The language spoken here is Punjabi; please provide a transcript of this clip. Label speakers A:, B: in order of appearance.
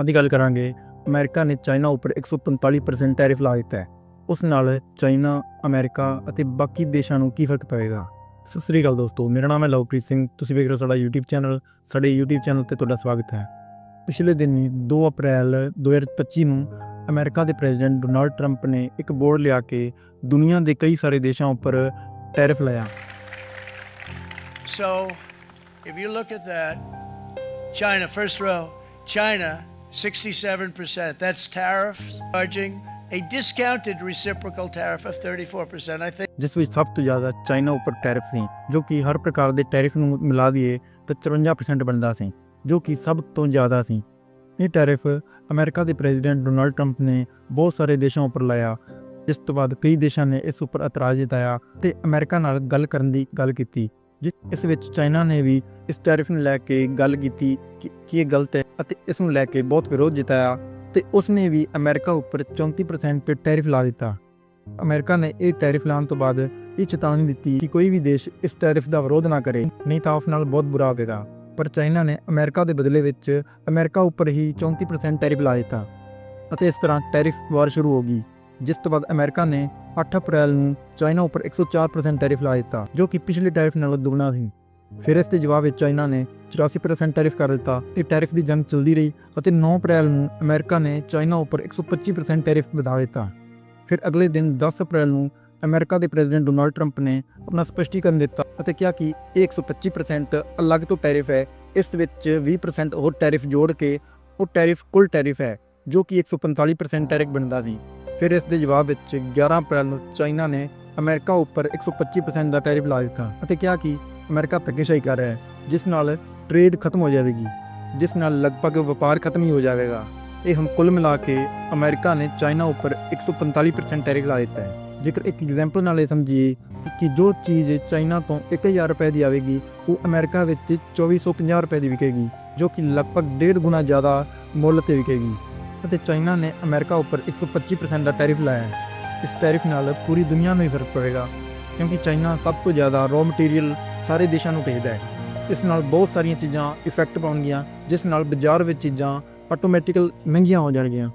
A: ਅੱਜ ਗੱਲ ਕਰਾਂਗੇ ਅਮਰੀਕਾ ਨੇ ਚਾਈਨਾ ਉੱਪਰ 145% ਟੈਰਿਫ ਲਾ ਦਿੱਤਾ ਹੈ। ਉਸ ਨਾਲ ਚਾਈਨਾ ਅਮਰੀਕਾ ਅਤੇ ਬਾਕੀ ਦੇਸ਼ਾਂ ਨੂੰ ਕੀ ਫ਼ਰਕ ਪਵੇਗਾ? ਸਤਿ ਸ੍ਰੀ ਅਕਾਲ ਦੋਸਤੋ ਮੇਰਾ ਨਾਮ ਹੈ ਲਵਪ੍ਰੀਤ ਸਿੰਘ ਤੁਸੀਂ ਵੇਖ ਰਹੇ ਹੋ ਸਾਡਾ YouTube ਚੈਨਲ ਸਾਡੇ YouTube ਚੈਨਲ ਤੇ ਤੁਹਾਡਾ ਸਵਾਗਤ ਹੈ। ਪਿਛਲੇ ਦਿਨ 2 ਅਪ੍ਰੈਲ 2025 ਨੂੰ ਅਮਰੀਕਾ ਦੇ ਪ੍ਰੈਜ਼ੀਡੈਂਟ ਡੋਨਾਲਡ ਟਰੰਪ ਨੇ ਇੱਕ ਬੋਰਡ ਲਿਆ ਕੇ ਦੁਨੀਆ ਦੇ ਕਈ ਸਾਰੇ ਦੇਸ਼ਾਂ ਉੱਪਰ ਟੈਰਿਫ ਲਾਇਆ।
B: So, if you look at that, China, first row, China, 67%. That's tariffs, charging, a discounted reciprocal tariff of 34%. I think
A: ਜਿਸ ਵਿੱਚ ਸਭ ਤੋਂ ਜ਼ਿਆਦਾ ਚਾਈਨਾ ਉੱਪਰ ਟੈਰਿਫ ਸੀ, ਜੋ ਕਿ ਹਰ ਪ੍ਰਕਾਰ ਦੇ ਟੈਰਿਫ ਨੂੰ ਮਿਲਾ ਦਈਏ ਤਾਂ 54% ਬਣਦਾ ਸੀ, ਜੋ ਕਿ ਸਭ ਤੋਂ ਜ਼ਿਆਦਾ ਸੀ ਇਹ ਟੈਰਿਫ ਅਮਰੀਕਾ ਦੇ ਪ੍ਰੈਜ਼ੀਡੈਂਟ ਡੋਨਾਲਡ ਟਰੰਪ ਨੇ ਬਹੁਤ ਸਾਰੇ ਦੇਸ਼ਾਂ ਉੱਪਰ ਲਾਇਆ ਜਿਸ ਤੋਂ ਬਾਅਦ ਕਈ ਦੇਸ਼ਾਂ ਨੇ ਇਸ ਉੱਪਰ ਇਤਰਾਜ਼ ਜਤਾਇਆ ਤੇ ਅਮਰੀਕਾ ਨਾਲ ਗੱਲ ਕਰਨ ਦੀ ਗੱਲ ਕੀਤੀ ਜਿਸ ਇਸ ਵਿੱਚ ਚਾਈਨਾ ਨੇ ਵੀ ਇਸ ਟੈਰਿਫ ਨੂੰ ਲੈ ਕੇ ਗੱਲ ਕੀਤੀ ਕਿ ਕਿ ਇਹ ਗਲਤ ਹੈ ਅਤੇ ਇਸ ਨੂੰ ਲੈ ਕੇ ਬਹੁਤ ਵਿਰੋਧ ਜਤਾਇਆ ਤੇ ਉਸ ਨੇ ਵੀ ਅਮਰੀਕਾ ਉੱਪਰ 34% ਤੇ ਟੈਰਿਫ ਲਾ ਦਿੱਤਾ। ਅਮਰੀਕਾ ਨੇ ਇਹ ਟੈਰਿਫ ਲਾਉਣ ਤੋਂ ਬਾਅਦ ਇਹ ਚੇਤਾਵਨੀ ਦਿੱਤੀ ਕਿ ਕੋਈ ਵੀ ਦੇਸ਼ ਇਸ ਟੈਰਿਫ ਦਾ ਵਿਰੋਧ ਨਾ ਕਰੇ, ਨਹੀਂ ਤਾਂ ਉਸ ਨਾਲ ਬਹੁਤ ਬੁਰਾ ਹੋਵੇਗਾ। ਪਰ ਚਾਈਨਾ ਨੇ ਅਮਰੀਕਾ ਦੇ ਬਦਲੇ ਵਿੱਚ ਅਮਰੀਕਾ ਉੱਪਰ ਹੀ 34% ਟੈਰਿਫ ਲਾ ਦਿੱਤਾ ਅਤੇ ਇਸ ਤਰ੍ਹਾਂ ਟੈਰਿਫ ਵਾਰ ਸ਼ੁਰੂ ਹੋ ਗਈ। ਜਿਸ ਤੋਂ ਬਾਅਦ ਅਮਰੀਕਾ ਨੇ 8 ਅਪ੍ਰੈਲ ਨੂੰ ਚਾਈਨਾ ਉੱਪਰ 104% ਟੈਰਿਫ ਲਾ ਦਿੱਤਾ, ਜੋ ਕਿ ਪਿਛਲੇ ਟੈਰਿਫ ਨਾਲੋਂ ਦੁੱਗਣਾ ਸੀ। ਫਿਰ ਇਸ ਦੇ ਜਵਾਬ ਵਿੱਚ ਚਾਈਨਾ ਨੇ 84% ਟੈਰਿਫ ਕਰ ਦਿੱਤਾ ਇਹ ਟੈਰਿਫ ਦੀ ਜੰਗ ਚੱਲਦੀ ਰਹੀ ਅਤੇ 9 ਅਪ੍ਰੈਲ ਨੂੰ ਅਮਰੀਕਾ ਨੇ ਚਾਈਨਾ ਉੱਪਰ 125% ਟੈਰਿਫ ਵਧਾ ਦਿੱਤਾ। ਫਿਰ ਅਗਲੇ ਦਿਨ 10 ਅਪ੍ਰੈਲ ਨੂੰ ਅਮਰੀਕਾ ਦੇ ਪ੍ਰੈਜ਼ੀਡੈਂਟ ਡੋਨਾਲਡ ਟਰੰਪ ਨੇ ਆਪਣਾ ਸਪਸ਼ਟੀਕਰਨ ਦਿੱਤਾ ਅਤੇ ਕਿਹਾ ਕਿ ਇਹ 125% ਅਲੱਗ ਤੋਂ ਟੈਰਿਫ ਹੈ, ਇਸ ਵਿੱਚ 20% ਹੋਰ ਟੈਰਿਫ ਜੋੜ ਕੇ ਉਹ ਟੈਰਿਫ ਕੁੱਲ ਟੈਰਿਫ ਹੈ, ਜੋ ਕਿ 145% ਟੈਰਿਫ ਬਣਦਾ ਸੀ। ਫਿਰ ਇਸ ਦੇ ਜਵਾਬ ਵਿੱਚ 11 ਅਪ੍ਰੈਲ ਨੂੰ ਚਾਈਨਾ ਨੇ ਅਮਰੀਕਾ ਉੱਪਰ 125% ਦਾ ਟੈਰਿਫ ਲਾ ਦਿੱਤਾ ਅਤੇ ਕਿਹਾ ਕਿ ਅਮਰੀਕਾ ਧੱਕੇਸ਼ਾਹੀ ਕਰ ਰਿਹਾ ਹੈ, ਜਿਸ ਨਾਲ ਟ੍ਰੇਡ ਖਤਮ ਹੋ ਜਾਵੇਗੀ, ਜਿਸ ਨਾਲ ਲਗਭਗ ਵਪਾਰ ਖਤਮ ਹੀ ਹੋ ਜਾਵੇਗਾ। ਇਹ ਹੁਣ ਕੁੱਲ ਮਿਲਾ ਕੇ ਅਮਰੀਕਾ ਨੇ ਚਾਈਨਾ ਉੱਪਰ 145% ਟੈਰਿਫ ਲਾ ਦਿੱਤਾ ਹੈ। ਜੇਕਰ ਇੱਕ ਐਗਜ਼ਾਮਪਲ ਨਾਲ ਇਹ ਸਮਝੀਏ ਕਿ- ਜੋ ਚੀਜ਼ ਚਾਈਨਾ ਤੋਂ 1000 ਰੁਪਏ ਦੀ ਆਵੇਗੀ, ਉਹ ਅਮਰੀਕਾ ਵਿੱਚ 2450 ਰੁਪਏ ਦੀ ਵਿਕੇਗੀ, ਜੋ ਕਿ ਲਗਭਗ ਡੇਢ ਗੁਣਾ ਜ਼ਿਆਦਾ ਮੁੱਲ ਤੇ ਵਿਕੇਗੀ। ਅਤੇ ਚਾਈਨਾ ਨੇ ਅਮਰੀਕਾ ਉੱਪਰ 125% ਦਾ ਟੈਰਿਫ ਲਾਇਆ ਹੈ। ਇਸ ਟੈਰਿਫ ਨਾਲ ਪੂਰੀ ਦੁਨੀਆ ਨੂੰ ਹੀ ਫ਼ਰਕ ਪਵੇਗਾ, ਕਿਉਂਕਿ ਚਾਈਨਾ ਸਭ ਤੋਂ ਜ਼ਿਆਦਾ ਰॉ ਮਟੀਰੀਅਲ ਸਾਰੇ ਦੇਸ਼ਾਂ ਨੂੰ ਭੇਜਦਾ ਹੈ। ਇਸ ਨਾਲ ਬਹੁਤ ਸਾਰੀਆਂ ਚੀਜ਼ਾਂ ਇਫੈਕਟ ਪਾਉਣਗੀਆਂ, ਜਿਸ ਨਾਲ ਬਾਜ਼ਾਰ ਵਿੱਚ ਚੀਜ਼ਾਂ ਆਟੋਮੈਟਿਕਲ ਮਹਿੰਗੀਆਂ ਹੋ ਜਾਣਗੀਆਂ।